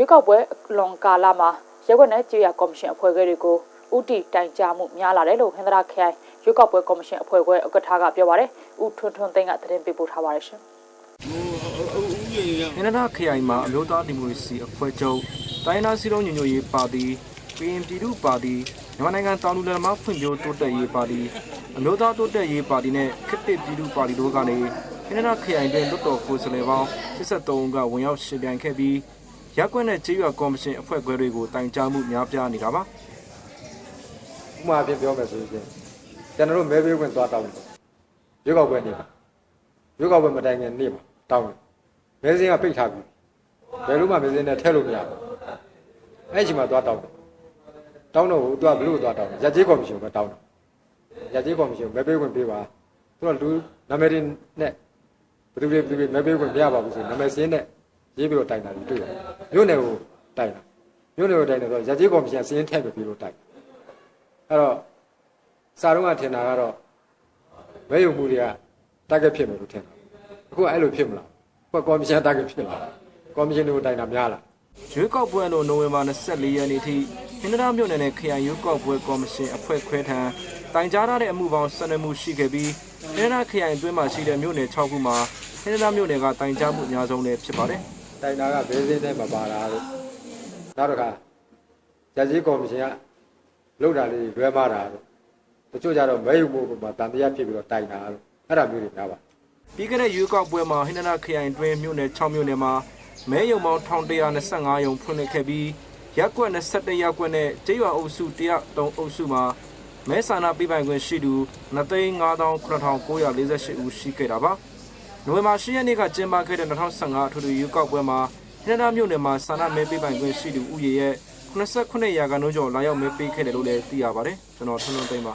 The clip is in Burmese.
ရွေးကောက်ပွဲအလွန်ကာလမှာရဲခွက်နဲ့ကြေးရကော်မရှင်အဖွဲ့ခွဲတွေကိုဥတီတိုင်ကြားမှုများလာတယ်လို့ဟင်္ဒရာခရိုင်ရွေးကောက်ပွဲကော်မရှင်အဖွဲ့ခွဲဥက္ကဋ္ဌကပြောပါတယ်။ဦးထွန်းထွန်းသိန်းကသတင်းပေးပို့ထားပါတယ်ရှင်။ဟင်နဒခရိုင်မှာအမျိုးသားဒီမိုကရေစီအဖွဲ့ချုပ်တိုင်းနာစီလုံးညညရေးပါတီပြည်ပြည်သူ့ပါတီမြန်မာနိုင်ငံတောင်လူလယ်မှာဖွံ့ဖြိုးတိုးတက်ရေးပါတီအမျိုးသားတိုးတက်ရေးပါတီနဲ့ခစ်တစ်ပြည်သူ့ပါတီတို့ကနေဟင်နဒခရိုင်တွင်လွတ်တော်ကိုယ်စားလှယ်ပေါင်း83ဦးကဝင်ရောက်ရှင်ပြိုင်ခဲ့ပြီး ရက်ကွက်နဲ့ကြေးရွာကော်မရှင်အဖွဲ့ခွဲတွေကိုတိုင်ကြားမှုများပြားနေတာပါဥပမာအဖြစ်ပြောမယ်ဆိုရင်ကျွန်တော်တို့မဲပေးခွင့်သွားတောင်းတယ်ရွေးကောက်ပွဲနေ့မှာရွေးကောက်ပွဲမတိုင်ခင်နေ့မှာတောင်းတယ်မဲစင်းကပိတ်ထားပြီဘယ်လိုမှမဲစင်းနဲ့ထည့်လို့မရဘူးအဲ့ဒီအချိန်မှာသွားတောင်းတယ်တောင်းတော့သူကဘယ်လိုသွားတောင်းလဲရက်ကျေးကော်မရှင်ကတောင်းတယ်ရက်ကျေးကော်မရှင်မဲပေးခွင့်ပေးပါသူကလူနာမည်တွေနဲ့ဘယ်သူတွေဘယ်သူတွေမဲပေးခွင့်မရပါဘူးဆိုရင်နာမည်စင်းနဲ့ ရေးပြီးတော့တိုင်တာတွေတွေ့တယ်မြို့နယ်ကိုတိုင်တာမြို့နယ်ကိုတိုင်တယ်ဆိုတော့ရက်ကျေးကော်မရှင်စင်းထည့်ပြီးတော့တိုင်အဲ့တော့စာတော့ကထင်တာကတော့မဲယုံမှုတွေကတက်ခဲ့ဖြစ်မယ်လို့ထင်တာအခုကအဲ့လိုဖြစ်မလားအခုကကော်မရှင်တက်ခဲ့ဖြစ်လာကော်မရှင်တွေကိုတိုင်တာများလားရွေးကောက်ပွဲလို့နိုဝင်ဘာ24ရက်နေ့ထိဟင်္ဒရာမြို့နယ်နဲ့ခရိုင်ရွေးကောက်ပွဲကော်မရှင်အဖွဲ့ခွဲထံတိုင်ကြားထားတဲ့အမှုပေါင်း12မှုရှိခဲ့ပြီးဟင်္ဒရာခရိုင်အတွင်းမှာရှိတဲ့မြို့နယ်6ခုမှာဟင်္ဒရာမြို့နယ်ကတိုင်ကြားမှုအများဆုံးလည်းဖြစ်ပါတယ် တိုင်တာကဘယ်စင်းနဲ့မပါတာလို့နောက်တစ်ခါဂျက်ကြီးကော်မရှင်ကလောက်တာလေးလွဲမာတာလို့တချို့ကြတော့မဲယုံမှုကမှတန်တရားဖြစ်ပြီးတော့တိုင်တာလို့အဲ့ဒါမျိုးတွေများပါပြီးခဲ့တဲ့ရွေးကောက်ပွဲမှာဟင်္ဒရာခရိုင်အတွင်းမြို့နယ်6မြို့နယ်မှာမဲယုံပေါင်း1125ယုံဖွင့်လှစ်ခဲ့ပြီးရက်ကွက်21ရက်ကွက်နဲ့ကျေးရွာအုပ်စု103အုပ်စုမှာမဲဆန္ဒပေးပိုင်ခွင့်ရှိသူ2,5948ဦးရှိခဲ့တာပါ နိုဝင်ဘာ10ရက်နေ့ကကျင်းပခဲ့တဲ့2015အထွေထွေရွေးကောက်ပွဲမှာဟင်္ဒရာမြို့နယ်မှာဆန္ဒမဲပေးပိုင်ခွင့်ရှိသူဥယေရဲ့89ရာခိုင်နှုန်းကျော်လာရောက်မဲပေးခဲ့တယ်လို့လည်းသိရပါတယ်ကျွန်တော်ထွန်းထွန်းသိမ်းပါ